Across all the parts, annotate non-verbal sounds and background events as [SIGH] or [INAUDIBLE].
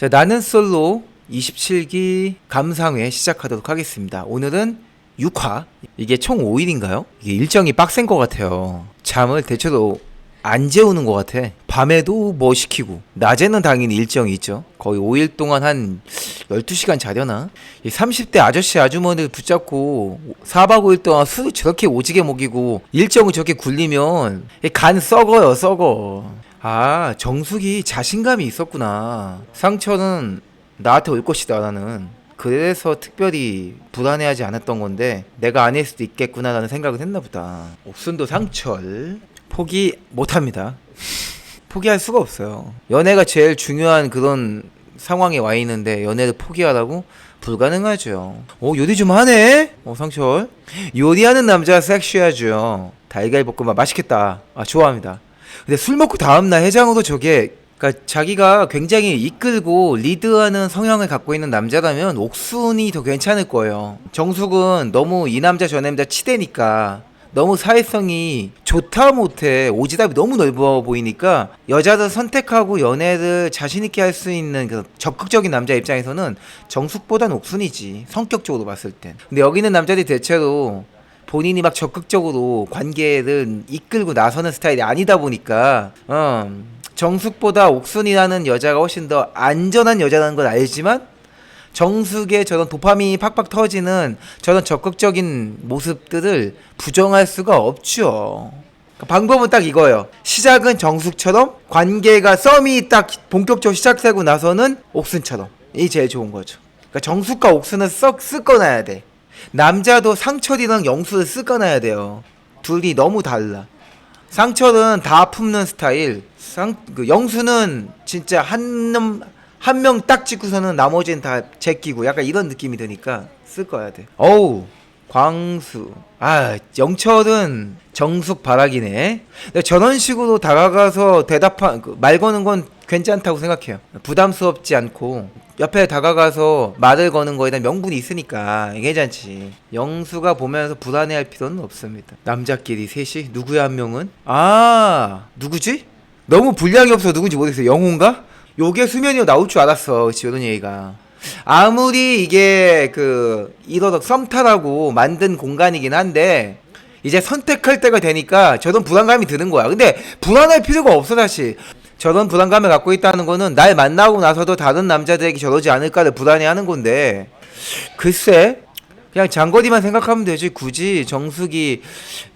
자, 나는 솔로 27기 감상회 시작하도록 하겠습니다. 오늘은 6화. 이게 총 5일인가요? 이게 일정이 빡센 것 같아요. 잠을 대체로 안 재우는 것 같아. 밤에도 뭐 시키고, 낮에는 당연히 일정이 있죠. 거의 5일 동안 한 12시간 자려나? 이 30대 아저씨 아주머니를 붙잡고 4박 5일 동안 술 저렇게 오지게 먹이고, 일정을 저렇게 굴리면 이간 썩어요, 썩어. 아, 정숙이 자신감이 있었구나. 상처는 나한테 올 것이다, 나는. 그래서 특별히 불안해하지 않았던 건데, 내가 아닐 수도 있겠구나라는 생각을 했나 보다. 옥순도 상철. 포기 못합니다. [LAUGHS] 포기할 수가 없어요. 연애가 제일 중요한 그런 상황에 와 있는데, 연애를 포기하라고? 불가능하죠. 오, 요리 좀 하네? 어, 상철. 요리하는 남자 섹시하죠. 달걀 볶음밥 맛있겠다. 아, 좋아합니다. 근데 술 먹고 다음날 해장으로 저게 그러니까 자기가 굉장히 이끌고 리드하는 성향을 갖고 있는 남자라면 옥순이 더 괜찮을 거예요. 정숙은 너무 이 남자 저 남자 치대니까 너무 사회성이 좋다 못해 오지답이 너무 넓어 보이니까 여자를 선택하고 연애를 자신 있게 할 수 있는 그 적극적인 남자 입장에서는 정숙보단 옥순이지 성격적으로 봤을 땐. 근데 여기 있는 남자들이 대체로 본인이 막 적극적으로 관계를 이끌고 나서는 스타일이 아니다 보니까 어, 정숙보다 옥순이라는 여자가 훨씬 더 안전한 여자라는 걸 알지만 정숙의 저런 도파민이 팍팍 터지는 저런 적극적인 모습들을 부정할 수가 없죠. 그러니까 방법은 딱 이거예요. 시작은 정숙처럼 관계가 썸이 딱 본격적으로 시작되고 나서는 옥순처럼 이 제일 좋은 거죠. 그러니까 정숙과 옥순은 썩 쓰거나야 돼. 남자도 상철이랑 영수를 쓰거나야 돼요. 둘이 너무 달라. 상철은 다 품는 스타일. 상, 그 영수는 진짜 한한명 딱 찍고서는 나머지는 다 제끼고 약간 이런 느낌이 드니까 쓸 거야 돼. 어우 광수. 아 영철은 정숙 바라기네. 저런 식으로 다가가서 대답한 그 말 거는 건 괜찮다고 생각해요. 부담스럽지 않고 옆에 다가가서 말을 거는 거에 대한 명분이 있으니까 괜찮지. 영수가 보면서 불안해할 필요는 없습니다. 남자끼리 셋이 누구야 한 명은? 아 누구지? 너무 분량이 없어 누군지 모르겠어. 영호인가? 요게 수면이로 나올 줄 알았어. 이런 얘기가. 아무리 이게 그 이러덕 썸타라고 만든 공간이긴 한데 이제 선택할 때가 되니까 저런 불안감이 드는 거야. 근데 불안할 필요가 없어 사실. 저런 불안감을 갖고 있다는 거는 날 만나고 나서도 다른 남자들에게 저러지 않을까를 불안해하는 건데 글쎄 그냥 장거리만 생각하면 되지. 굳이 정숙이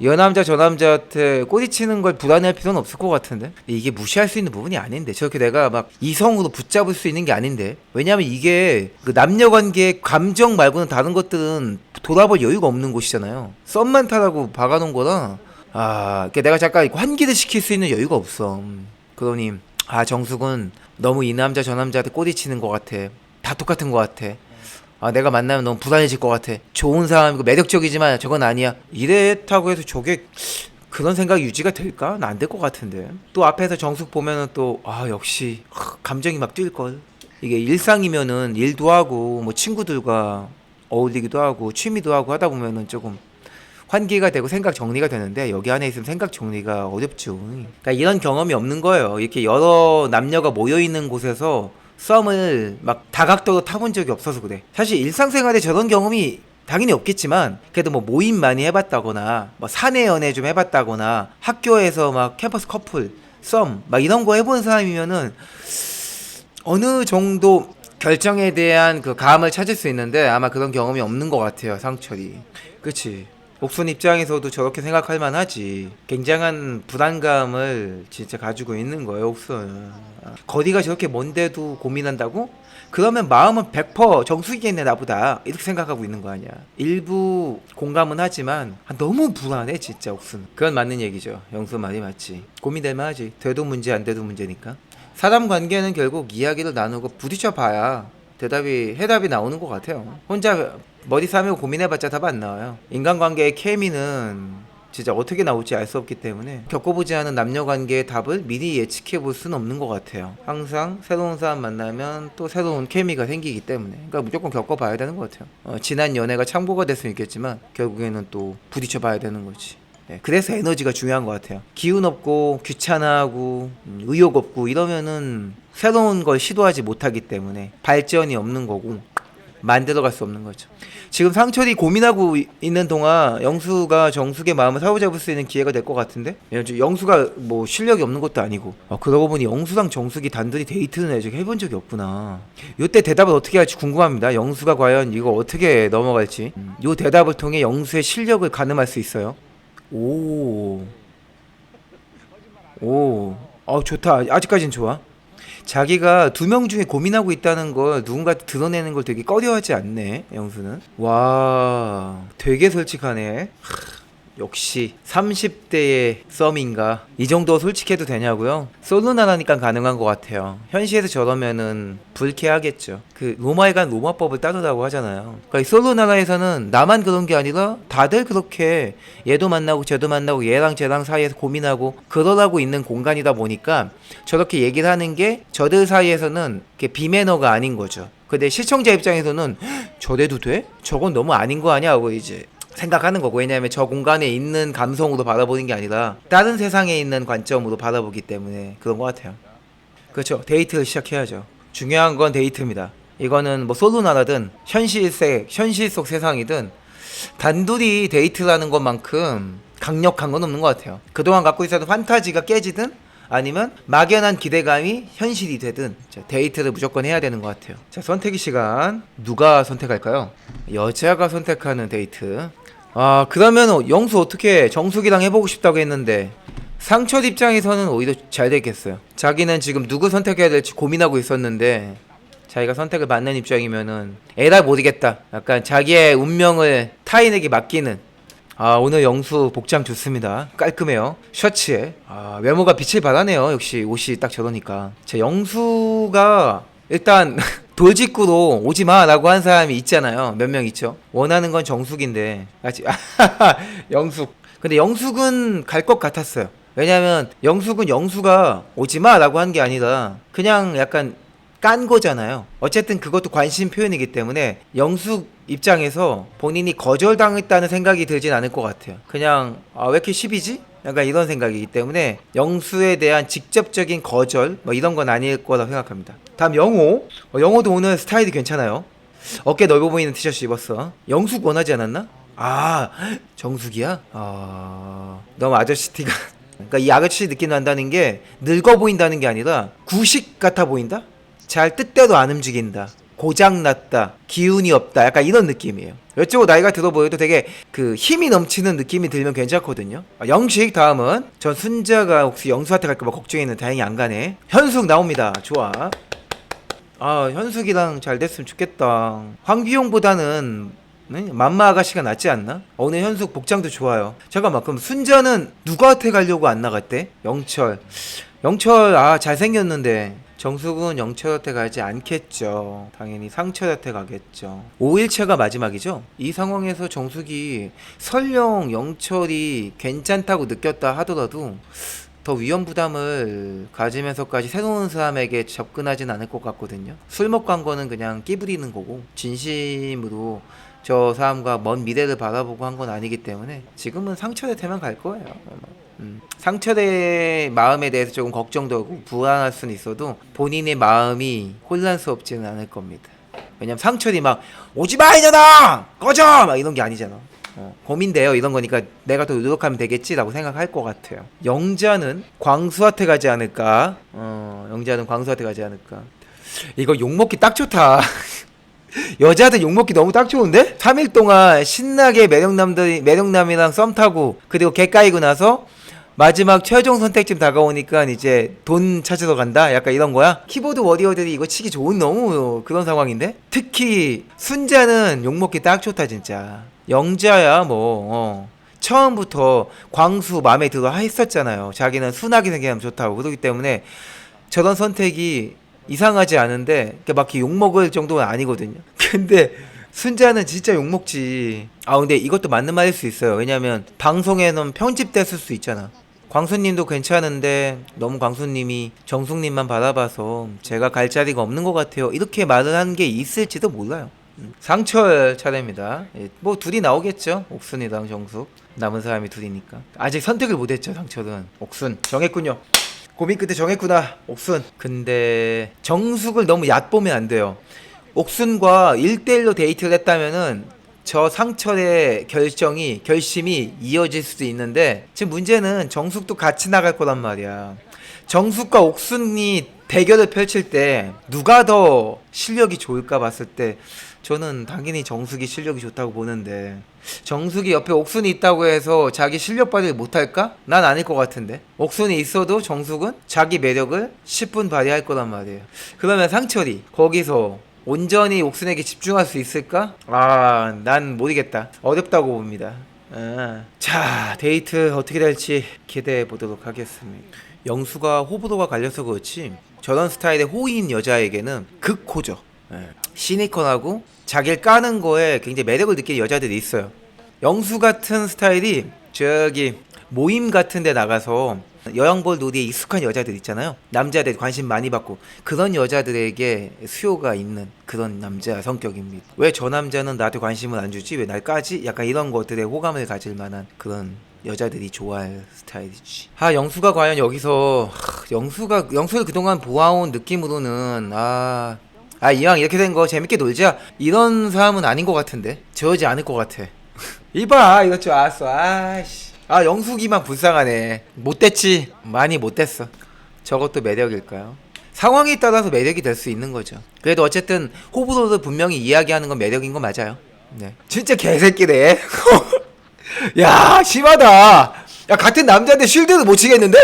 여남자 저 남자한테 꼬리치는 걸 불안해할 필요는 없을 것 같은데? 이게 무시할 수 있는 부분이 아닌데. 저렇게 내가 막 이성으로 붙잡을 수 있는 게 아닌데. 왜냐면 이게 그 남녀관계 감정 말고는 다른 것들은 돌아볼 여유가 없는 곳이잖아요. 썸만 타라고 박아놓은 거라. 아 그러니까 내가 잠깐 환기를 시킬 수 있는 여유가 없어. 음, 그러니 아 정숙은 너무 이 남자 저 남자한테 꼬리치는 것 같아. 다 똑같은 것 같아. 아 내가 만나면 너무 불안해질 것 같아. 좋은 사람이고 매력적이지만 저건 아니야. 이랬다고 해서 저게 그런 생각이 유지가 될까? 나 안 될 것 같은데. 또 앞에서 정숙 보면은 또 아 역시 하, 감정이 막 뛸 걸. 이게 일상이면은 일도 하고 뭐 친구들과 어울리기도 하고 취미도 하고 하다 보면은 조금 환기가 되고 생각 정리가 되는데 여기 안에 있으면 생각 정리가 어렵죠. 그러니까 이런 경험이 없는 거예요. 이렇게 여러 남녀가 모여 있는 곳에서 썸을 막 다각도로 타본 적이 없어서 그래. 사실 일상생활에 저런 경험이 당연히 없겠지만 그래도 뭐 모임 많이 해봤다거나 뭐 사내 연애 좀 해봤다거나 학교에서 막 캠퍼스 커플 썸 막 이런 거 해본 사람이면은 어느 정도 결정에 대한 그 감을 찾을 수 있는데 아마 그런 경험이 없는 것 같아요 상철이 그치 옥순 입장에서도 저렇게 생각할 만하지. 굉장한 불안감을 진짜 가지고 있는 거예요 옥순. 거리가 저렇게 먼데도 고민한다고? 그러면 마음은 100% 정수기겠네 나보다. 이렇게 생각하고 있는 거 아니야. 일부 공감은 하지만 아, 너무 불안해 진짜 옥순. 그건 맞는 얘기죠. 영수 말이 맞지. 고민될 만하지. 돼도 문제 안 돼도 문제니까. 사람 관계는 결국 이야기를 나누고 부딪혀 봐야 대답이 해답이 나오는 것 같아요. 혼자 머리 싸매고 고민해봤자 답 안 나와요. 인간관계의 케미는 진짜 어떻게 나올지 알 수 없기 때문에 겪어보지 않은 남녀 관계의 답을 미리 예측해 볼 수는 없는 것 같아요. 항상 새로운 사람 만나면 또 새로운 케미가 생기기 때문에 그러니까 무조건 겪어봐야 되는 것 같아요. 어, 지난 연애가 참고가 됐으면 있겠지만 결국에는 또 부딪혀 봐야 되는 거지. 예, 그래서 에너지가 중요한 것 같아요. 기운 없고 귀찮아하고 음, 의욕 없고 이러면은 새로운 걸 시도하지 못하기 때문에 발전이 없는 거고 만들어갈 수 없는 거죠. 지금 상철이 고민하고 이- 있는 동안 영수가 정숙의 마음을 사로잡을 수 있는 기회가 될 것 같은데? 영수가 뭐 실력이 없는 것도 아니고. 아, 그러고 보니 영수랑 정숙이 단둘이 데이트는 아직 해본 적이 없구나. 요때 대답을 어떻게 할지 궁금합니다. 영수가 과연 이거 어떻게 넘어갈지. 음, 요 대답을 통해 영수의 실력을 가늠할 수 있어요? 오. 오, 아 좋다. 아직까진 좋아. 자기가 두 명 중에 고민하고 있다는 걸 누군가한테 드러내는 걸 되게 꺼려하지 않네, 영수는. 와, 되게 솔직하네. 하, 역시 30대의 썸인가 이 정도 솔직해도 되냐고요? 솔로나라니까 가능한 것 같아요. 현실에서 저러면은 불쾌하겠죠. 그 로마에 간 로마법을 따르라고 하잖아요. 그러니까 이 솔로나라에서는 나만 그런 게 아니라 다들 그렇게 얘도 만나고 쟤도 만나고 얘랑 쟤랑 사이에서 고민하고 그러라고 있는 공간이다 보니까 저렇게 얘기를 하는 게 저들 사이에서는 비매너가 아닌 거죠. 근데 시청자 입장에서는 "헉, 저래도 돼? 저건 너무 아닌 거 아니야? 하고 이제 생각하는 거고 왜냐하면 저 공간에 있는 감성으로 바라보는 게 아니라 다른 세상에 있는 관점으로 바라보기 때문에 그런 것 같아요. 그렇죠. 데이트를 시작해야죠. 중요한 건 데이트입니다. 이거는 뭐 솔로나라든 현실 세 현실 속 세상이든 단둘이 데이트라는 것만큼 강력한 건 없는 것 같아요. 그동안 갖고 있었던 판타지가 깨지든 아니면 막연한 기대감이 현실이 되든 자, 데이트를 무조건 해야 되는 것 같아요. 자 선택의 시간 누가 선택할까요? 여자가 선택하는 데이트. 아 그러면 영수 어떻게 정숙이랑 해보고 싶다고 했는데 상철 입장에서는 오히려 잘 됐겠어요. 자기는 지금 누구 선택해야 될지 고민하고 있었는데 자기가 선택을 받는 입장이면은 에라 모르겠다. 약간 자기의 운명을 타인에게 맡기는. 아 오늘 영수 복장 좋습니다. 깔끔해요. 셔츠에 아 외모가 빛을 발하네요. 역시 옷이 딱 저러니까. 자 영수가 일단 [LAUGHS] 돌직구로 오지 마라고 한 사람이 있잖아요. 몇 명 있죠. 원하는 건 정숙인데 아직 [LAUGHS] 영숙. 근데 영숙은 갈 것 같았어요. 왜냐면 영숙은 영수가 오지 마라고 한 게 아니라 그냥 약간 깐 거잖아요. 어쨌든 그것도 관심 표현이기 때문에 영숙 입장에서 본인이 거절당했다는 생각이 들진 않을 것 같아요. 그냥 아, 왜 이렇게 10이지? 약간 이런 생각이기 때문에 영수에 대한 직접적인 거절 뭐 이런 건 아닐 거라고 생각합니다. 다음 영호. 어, 영호도 오늘 스타일이 괜찮아요. 어깨 넓어 보이는 티셔츠 입었어. 영숙 원하지 않았나? 아 정숙이야? 아 너무 아저씨 티가. 그러니까 이 아저씨 느낌 난다는 게 늙어 보인다는 게 아니라 구식 같아 보인다? 잘 뜻대로 안 움직인다. 고장났다. 기운이 없다. 약간 이런 느낌이에요. 여쭤고 나이가 들어 보여도 되게 그 힘이 넘치는 느낌이 들면 괜찮거든요. 아, 영식 다음은 전 순자가 혹시 영수한테 갈까봐 걱정했는데 다행히 안 가네. 현숙 나옵니다. 좋아. 아 현숙이랑 잘 됐으면 좋겠다. 황비용보다는 네? 맘마 아가씨가 낫지 않나? 오늘 현숙 복장도 좋아요. 잠깐만 그럼 순자는 누구한테 가려고 안 나갔대? 영철. 영철 아 잘생겼는데 정숙은 영철한테 가지 않겠죠. 당연히 상철한테 가겠죠. 5일차가 마지막이죠. 이 상황에서 정숙이 설령 영철이 괜찮다고 느꼈다 하더라도 더 위험 부담을 가지면서까지 새로운 사람에게 접근하진 않을 것 같거든요. 술 먹고 한 거는 그냥 끼부리는 거고 진심으로 저 사람과 먼 미래를 바라보고 한 건 아니기 때문에 지금은 상철한테만 갈 거예요. 음, 상철의 마음에 대해서 조금 걱정되고 불안할 수는 있어도 본인의 마음이 혼란스럽지는 않을 겁니다. 왜냐면 상철이 막 오지 마 이년아 꺼져 막 이런 게 아니잖아. 어, 고민돼요 이런 거니까 내가 더 노력하면 되겠지라고 생각할 것 같아요. 영자는 광수한테 가지 않을까? 어, 영자는 광수한테 가지 않을까? 이거 욕 먹기 딱 좋다. [LAUGHS] 여자들 욕먹기 너무 딱 좋은데? 3일 동안 신나게 매력남들이, 매력남이랑 썸 타고, 그리고 개 까이고 나서, 마지막 최종 선택쯤 다가오니까 이제 돈 찾으러 간다? 약간 이런 거야? 키보드 워리어들이 이거 치기 좋은 너무 그런 상황인데? 특히, 순자는 욕먹기 딱 좋다, 진짜. 영자야, 뭐, 어. 처음부터 광수 마음에 들어 했었잖아요. 자기는 순하게 생기면 좋다고. 그렇기 때문에 저런 선택이 이상하지 않은데 막 이렇게 욕먹을 정도는 아니거든요. [LAUGHS] 근데 순자는 진짜 욕먹지. 아 근데 이것도 맞는 말일 수 있어요. 왜냐면 방송에는 편집됐을 수 있잖아. 광수님도 괜찮은데 너무 광수님이 정숙님만 바라봐서 제가 갈 자리가 없는 것 같아요. 이렇게 말을 한 게 있을지도 몰라요. 음, 상철 차례입니다. 예, 뭐 둘이 나오겠죠. 옥순이랑 정숙. 남은 사람이 둘이니까 아직 선택을 못했죠 상철은 옥순 정했군요 고민 끝에 정했구나 옥순 근데 정숙을 너무 얕보면 안 돼요 옥순과 1대1로 데이트를 했다면은 저 상철의 결정이 결심이 이어질 수도 있는데 지금 문제는 정숙도 같이 나갈 거란 말이야. 정숙과 옥순이 대결을 펼칠 때 누가 더 실력이 좋을까 봤을 때 저는 당연히 정숙이 실력이 좋다고 보는데 정숙이 옆에 옥순이 있다고 해서 자기 실력 발휘를 못할까? 난 아닐 것 같은데. 옥순이 있어도 정숙은 자기 매력을 10분 발휘할 거란 말이에요. 그러면 상철이 거기서 온전히 옥순에게 집중할 수 있을까? 아, 난 모르겠다. 어렵다고 봅니다. 아. 자, 데이트 어떻게 될지 기대해 보도록 하겠습니다. 영수가 호불호가 갈려서 그렇지 저런 스타일의 호인 여자에게는 극호죠. 예. 시니컬하고 자기를 까는 거에 굉장히 매력을 느끼는 여자들이 있어요. 영수 같은 스타일이 저기 모임 같은 데 나가서 여왕벌 놀이에 익숙한 여자들 있잖아요. 남자들 관심 많이 받고 그런 여자들에게 수요가 있는 그런 남자 성격입니다. 왜 저 남자는 나한테 관심을 안 주지? 왜 날 까지? 약간 이런 것들에 호감을 가질 만한 그런 여자들이 좋아할 스타일이지. 아 영수가 과연 여기서 하, 영수가 영수를 그동안 보아온 느낌으로는 아. 아 이왕 이렇게 된 거 재밌게 놀자 이런 사람은 아닌 것 같은데 저러지 않을 것 같아 [LAUGHS] 이봐 이것 좀 알았어 아씨 아 영숙이만 불쌍하네. 못됐지? 많이 못됐어. 저것도 매력일까요? 상황에 따라서 매력이 될 수 있는 거죠. 그래도 어쨌든 호불호를 분명히 이야기하는 건 매력인 거 맞아요. 네. 진짜 개새끼네. [LAUGHS] 야 심하다. 야 같은 남자인데 쉴드를 못 치겠는데?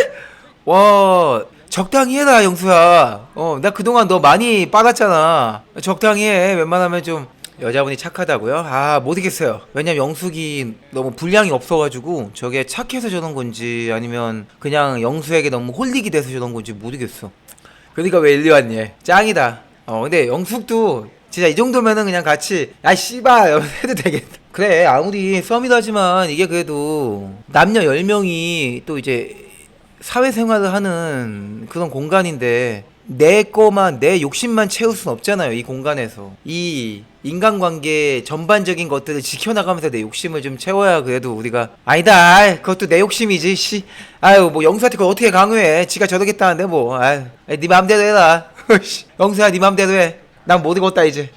와 적당히 해라 영수야. 어 나 그동안 너 많이 빨았잖아. 적당히 해. 웬만하면 좀 여자분이 착하다고요? 아 모르겠어요. 왜냐면 영숙이 너무 분량이 없어가지고 저게 착해서 저런 건지 아니면 그냥 영수에게 너무 홀릭이 돼서 저런 건지 모르겠어. 그러니까 왜 일리 왔니? 짱이다. 어 근데 영숙도 진짜 이 정도면은 그냥 같이 야 씨발! 해도 되겠다. 그래 아무리 썸이도 하지만 이게 그래도 남녀 10명이 또 이제 사회생활을 하는 그런 공간인데 내 거만 내 욕심만 채울 순 없잖아요 이 공간에서. 이 인간관계 전반적인 것들을 지켜나가면서 내 욕심을 좀 채워야 그래도 우리가 아니다 아이, 그것도 내 욕심이지 씨. 아유 뭐 영수한테 그걸 어떻게 강요해? 지가 저러겠다는데 뭐 아유 네 맘대로 해라. [LAUGHS] 영수야 네 맘대로 해난 못 읽었다 이제.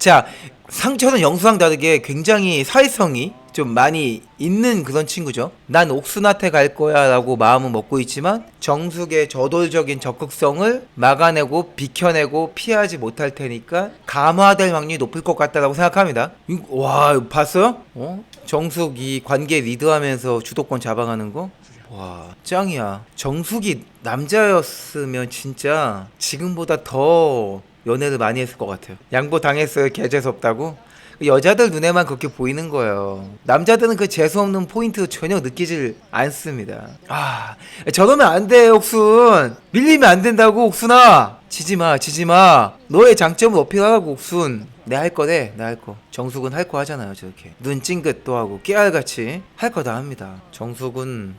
자 상처는 영수랑 다르게 굉장히 사회성이 좀 많이 있는 그런 친구죠. 난 옥순한테 갈 거야 라고 마음은 먹고 있지만 정숙의 저돌적인 적극성을 막아내고 비켜내고 피하지 못할 테니까 감화될 확률이 높을 것 같다라고 생각합니다. 이- 와 봤어요? 어? 정숙 이 관계 리드하면서 주도권 잡아가는 거? 와 짱이야. 정숙이 남자였으면 진짜 지금보다 더 연애를 많이 했을 것 같아요. 양보 당했어요. 개 재수 없다고. 여자들 눈에만 그렇게 보이는 거예요. 남자들은 그 재수 없는 포인트 전혀 느끼질 않습니다. 아, 저러면 안 돼, 옥순. 밀리면 안 된다고, 옥순아. 지지 마, 지지 마. 너의 장점을 어필하라고, 옥순. 내 할 거래, 내 할 거. 정숙은 할 거 하잖아요, 저렇게. 눈 찡긋도 하고, 깨알같이 할 거 다 합니다. 정숙은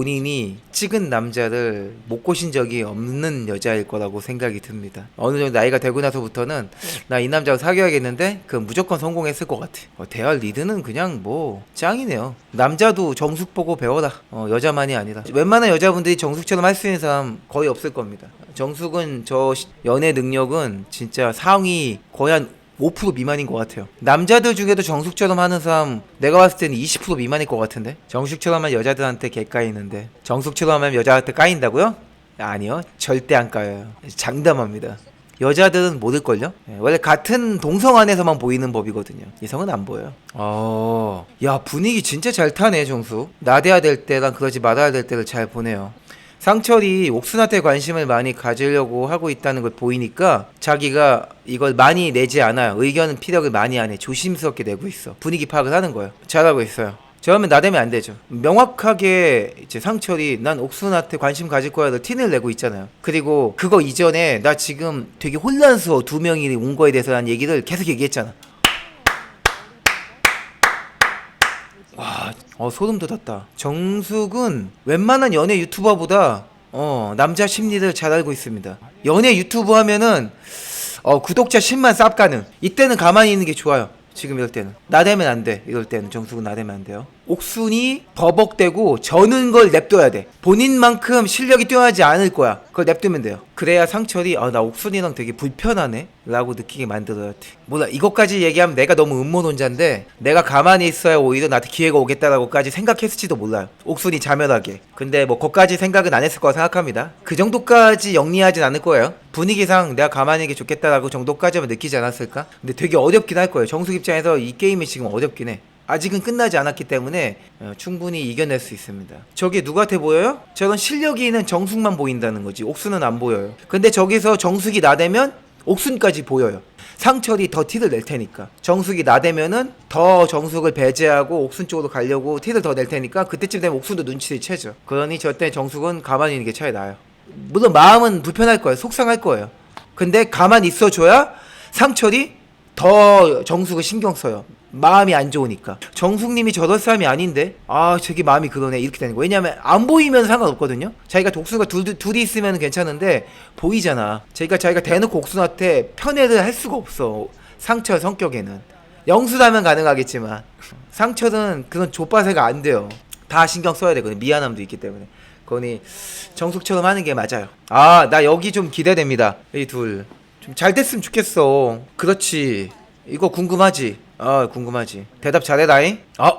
본인이 찍은 남자를 못 꼬신 적이 없는 여자일 거라고 생각이 듭니다. 어느 정도 나이가 되고 나서부터는 나 이 남자랑 사귀어야겠는데 그 무조건 성공했을 것 같아. 어, 대화 리드는 그냥 뭐 짱이네요. 남자도 정숙 보고 배워라. 어, 여자만이 아니라 웬만한 여자분들이 정숙처럼 할 수 있는 사람 거의 없을 겁니다. 정숙은 저 시- 연애 능력은 진짜 상위 거의 한 5% 미만인 것 같아요. 남자들 중에도 정숙처럼 하는 사람 내가 봤을 때는 20% 미만일 것 같은데? 정숙처럼 하면 여자들한테 개 까이는데 정숙처럼 하면 여자한테 까인다고요? 아니요 절대 안 까요. 장담합니다. 여자들은 모를걸요? 예, 원래 같은 동성 안에서만 보이는 법이거든요. 이성은 안 보여요. 어, 야 분위기 진짜 잘 타네 정숙. 나대야 될 때랑 그러지 말아야 될 때를 잘 보네요 상철이 옥순한테 관심을 많이 가지려고 하고 있다는 걸 보이니까 자기가 이걸 많이 내지 않아요. 의견은 피력을 많이 안 해. 조심스럽게 내고 있어. 분위기 파악을 하는 거예요. 잘하고 있어요. 저러면 나대면 안 되죠. 명확하게 이제 상철이 난 옥순한테 관심 가질 거야를 티를 내고 있잖아요. 그리고 그거 이전에 나 지금 되게 혼란스러워 두 명이 온 거에 대해서 난 얘기를 계속 얘기했잖아. 와, 어 소름 돋았다. 정숙은 웬만한 연애 유튜버보다 어 남자 심리를 잘 알고 있습니다. 연애 유튜브 하면은 어 구독자 10만 쌉 가능. 이때는 가만히 있는 게 좋아요. 지금 이럴 때는 나대면 안 돼. 이럴 때는 정숙은 나대면 안 돼요. 옥순이 버벅대고 저는 걸 냅둬야 돼. 본인만큼 실력이 뛰어나지 않을 거야. 그걸 냅두면 돼요. 그래야 상철이 아 나 옥순이랑 되게 불편하네 라고 느끼게 만들어야 돼. 몰라 이것까지 얘기하면 내가 너무 음모론자인데 내가 가만히 있어야 오히려 나한테 기회가 오겠다라고까지 생각했을지도 몰라요. 옥순이 자멸하게. 근데 뭐 그것까지 생각은 안 했을 거라 생각합니다. 그 정도까지 영리하진 않을 거예요. 분위기상 내가 가만히 있는 게 좋겠다라고 정도까지만 느끼지 않았을까? 근데 되게 어렵긴 할 거예요. 정숙 입장에서 이 게임이 지금 어렵긴 해. 아직은 끝나지 않았기 때문에 어, 충분히 이겨낼 수 있습니다. 저게 누구한테 보여요? 저건 실력이 있는 정숙만 보인다는 거지. 옥순은 안 보여요. 근데 저기서 정숙이 나대면 옥순까지 보여요. 상철이 더 티를 낼 테니까. 정숙이 나대면은 더 정숙을 배제하고 옥순 쪽으로 가려고 티를 더 낼 테니까 그때쯤 되면 옥순도 눈치를 채죠. 그러니 절대 정숙은 가만히 있는 게 차라리 나아요. 물론 마음은 불편할 거예요. 속상할 거예요. 근데 가만히 있어줘야 상철이 더 정숙을 신경 써요. 마음이 안 좋으니까. 정숙님이 저럴 사람이 아닌데, 아, 저기 마음이 그러네. 이렇게 되는 거예요. 왜냐면 안 보이면 상관없거든요. 자기가 독수가 둘, 둘이 있으면 괜찮은데, 보이잖아. 자기가 자기가 대놓고 옥순한테 편애를 할 수가 없어. 상철 성격에는. 영수라면 가능하겠지만, 상철은 그런 족바세가 안 돼요. 다 신경 써야 되거든. 미안함도 있기 때문에. 그러니 정숙처럼 하는 게 맞아요. 아, 나 여기 좀 기대됩니다. 이 둘. 좀 잘 됐으면 좋겠어. 그렇지. 이거 궁금하지? 아, 궁금하지. 대답 잘해라잉. 아,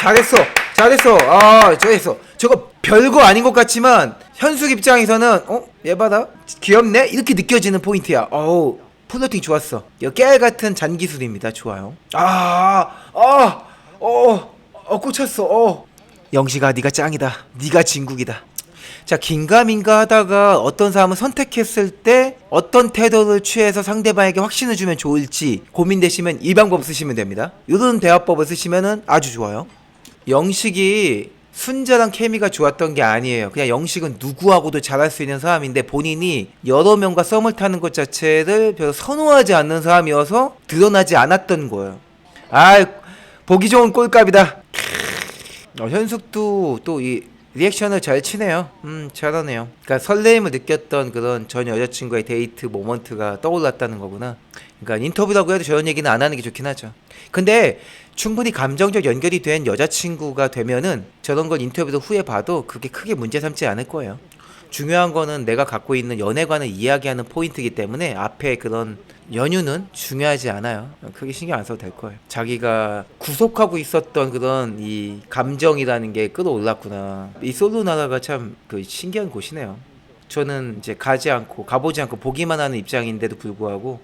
잘했어. 잘했어. 아, 잘했어. 저거 별거 아닌 것 같지만 현숙 입장에서는 어, 얘 봐라. 귀엽네. 이렇게 느껴지는 포인트야. 어우, 플로팅 좋았어. 깨알 같은 잔기술입니다. 좋아요. 아, 아, 어, 어, 꽂혔어. 어. 영식아, 네가 짱이다. 네가 진국이다. 자, 긴가민가 하다가 어떤 사람을 선택했을 때 어떤 태도를 취해서 상대방에게 확신을 주면 좋을지 고민되시면 이 방법 쓰시면 됩니다. 이런 대화법을 쓰시면 아주 좋아요. 영식이 순자랑 케미가 좋았던 게 아니에요. 그냥 영식은 누구하고도 잘할 수 있는 사람인데 본인이 여러 명과 썸을 타는 것 자체를 별로 선호하지 않는 사람이어서 드러나지 않았던 거예요. 아, 보기 좋은 꼴값이다. 어, 현숙도 또이 리액션을 잘 치네요. 음, 잘하네요. 그러니까 설레임을 느꼈던 그런 전 여자친구의 데이트 모먼트가 떠올랐다는 거구나. 그러니까 인터뷰라고 해도 저런 얘기는 안 하는 게 좋긴 하죠. 근데 충분히 감정적 연결이 된 여자친구가 되면은 저런 걸 인터뷰도 후에 봐도 그게 크게 문제 삼지 않을 거예요. 중요한 거는 내가 갖고 있는 연애관을 이야기하는 포인트이기 때문에 앞에 그런 연유는 중요하지 않아요. 크게 신경 안 써도 될 거예요. 자기가 구속하고 있었던 그런 이 감정이라는 게 끌어올랐구나. 이 솔로 나라가 참 그 신기한 곳이네요. 저는 이제 가지 않고 가보지 않고 보기만 하는 입장인데도 불구하고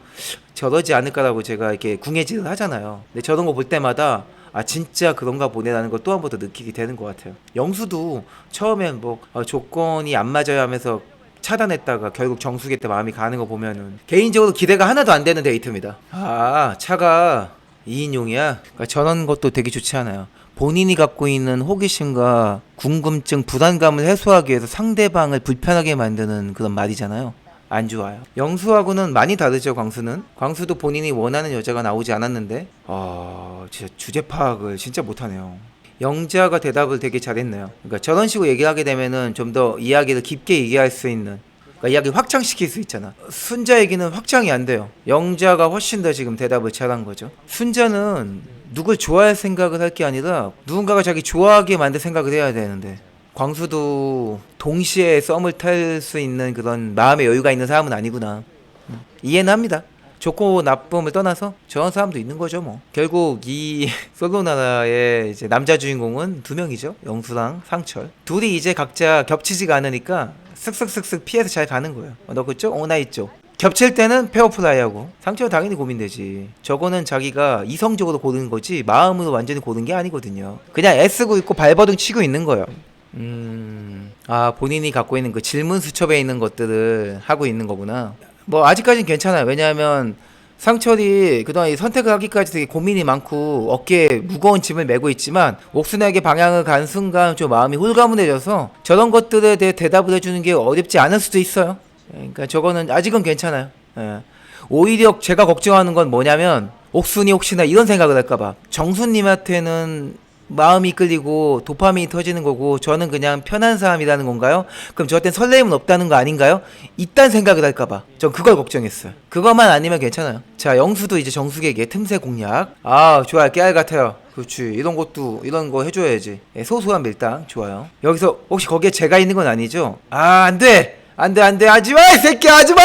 저러지 않을까라고 제가 이렇게 궁예질을 하잖아요. 근데 저런 거 볼 때마다 아 진짜 그런가 보네라는 걸 또 한 번 더 느끼게 되는 것 같아요. 영수도 처음엔 뭐 아, 조건이 안 맞아요 하면서 차단했다가 결국 정수기 때 마음이 가는 거 보면은 개인적으로 기대가 하나도 안 되는 데이트입니다. 아 차가 2인용이야? 그러니까 저런 것도 되게 좋지 않아요. 본인이 갖고 있는 호기심과 궁금증, 불안감을 해소하기 위해서 상대방을 불편하게 만드는 그런 말이잖아요. 안 좋아요. 영수하고는 많이 다르죠, 광수는. 광수도 본인이 원하는 여자가 나오지 않았는데, 아, 진짜 주제 파악을 진짜 못하네요. 영자가 대답을 되게 잘했네요. 그러니까 저런 식으로 얘기하게 되면은 좀 더 이야기를 깊게 얘기할 수 있는, 그러니까 이야기 확장시킬 수 있잖아. 순자 얘기는 확장이 안 돼요. 영자가 훨씬 더 지금 대답을 잘한 거죠. 순자는 누굴 좋아할 생각을 할 게 아니라 누군가가 자기 좋아하게 만들 생각을 해야 되는데 광수도 동시에 썸을 탈 수 있는 그런 마음의 여유가 있는 사람은 아니구나. 음, 이해는 합니다. 좋고 나쁨을 떠나서 저런 사람도 있는 거죠 뭐. 결국 이 [LAUGHS] 솔로 나라의 이제 남자 주인공은 두 명이죠. 영수랑 상철. 둘이 이제 각자 겹치지가 않으니까 쓱쓱쓱쓱 피해서 잘 가는 거예요. 어, 너 그쪽? 어, 나 있죠. 겹칠 때는 페어플라이하고 상처는 당연히 고민되지 저거는 자기가 이성적으로 고른 거지 마음으로 완전히 고른 게 아니거든요 그냥 애쓰고 있고 발버둥 치고 있는 거예요 음... 아 본인이 갖고 있는 그 질문 수첩에 있는 것들을 하고 있는 거구나 뭐 아직까진 괜찮아요 왜냐하면 상철이 그동안 이 선택을 하기까지 되게 고민이 많고 어깨에 무거운 짐을 메고 있지만 옥순에게 방향을 간 순간 좀 마음이 홀가분해져서 저런 것들에 대해 대답을 해주는 게 어렵지 않을 수도 있어요 그러니까 저거는 아직은 괜찮아요. 예. 오히려 제가 걱정하는 건 뭐냐면 옥순이 혹시나 이런 생각을 할까봐 정수님한테는 마음이 끌리고 도파민이 터지는 거고 저는 그냥 편한 사람이라는 건가요? 그럼 저한테는 설레임은 없다는 거 아닌가요? 이딴 생각을 할까봐 전 그걸 걱정했어요. 그것만 아니면 괜찮아요. 자 영수도 이제 정숙에게 틈새 공략. 아 좋아요 깨알 같아요. 그렇지 이런 것도 이런 거 해줘야지. 예, 소소한 밀당 좋아요. 여기서 혹시 거기에 제가 있는 건 아니죠? 아 안돼 안돼 안돼 하지마 이 새끼야 하지마.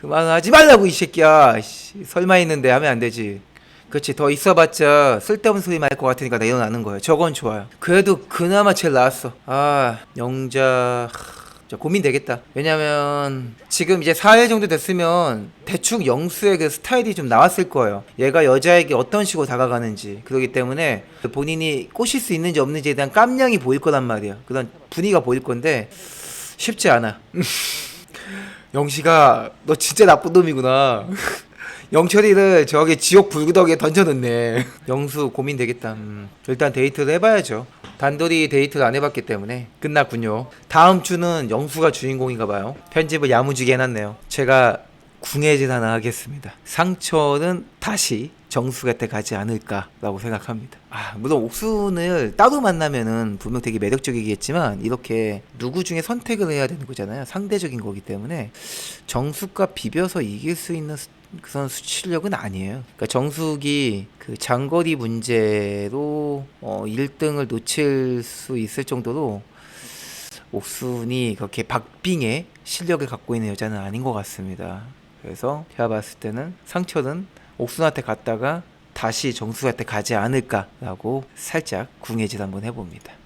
그만하지 말라고 이 새끼야. 씨, 설마 있는데 하면 안 되지. 그렇지 더 있어봤자 쓸데없는 소리 말것 같으니까 나 일어나는 거예요. 저건 좋아요. 그래도 그나마 제일 나았어. 아 영자 고민되겠다. 왜냐면 지금 이제 4일 정도 됐으면 대충 영수의 그 스타일이 좀 나왔을 거예요. 얘가 여자에게 어떤 식으로 다가가는지 그렇기 때문에 본인이 꼬실 수 있는지 없는지에 대한 깜냥이 보일 거란 말이야. 그런 분위기가 보일 건데 쉽지 않아. [LAUGHS] 영식아 너 진짜 나쁜 놈이구나 영철이를 저기 지옥 불구덩이에 던져놓네. [LAUGHS] 영수 고민되겠다 음, 일단 데이트를 해봐야죠. 단둘이 데이트를 안 해봤기 때문에 끝났군요. 다음 주는 영수가 주인공인가 봐요. 편집을 야무지게 해놨네요. 제가 궁예질 하나 하겠습니다. 상처는 다시 정수 곁에 가지 않을까라고 생각합니다. 아, 물론 옥순을 따로 만나면은 분명 되게 매력적이겠지만 이렇게 누구 중에 선택을 해야 되는 거잖아요. 상대적인 거기 때문에 정숙과 비벼서 이길 수 있는 스- 그 선수 실력은 아니에요. 그러니까 정숙이 그 장거리 문제로 어 1등을 놓칠 수 있을 정도로 옥순이 그렇게 박빙의 실력을 갖고 있는 여자는 아닌 것 같습니다. 그래서 제가 봤을 때는 상철은 옥순한테 갔다가 다시 정수한테 가지 않을까라고 살짝 궁예질 한번 해봅니다.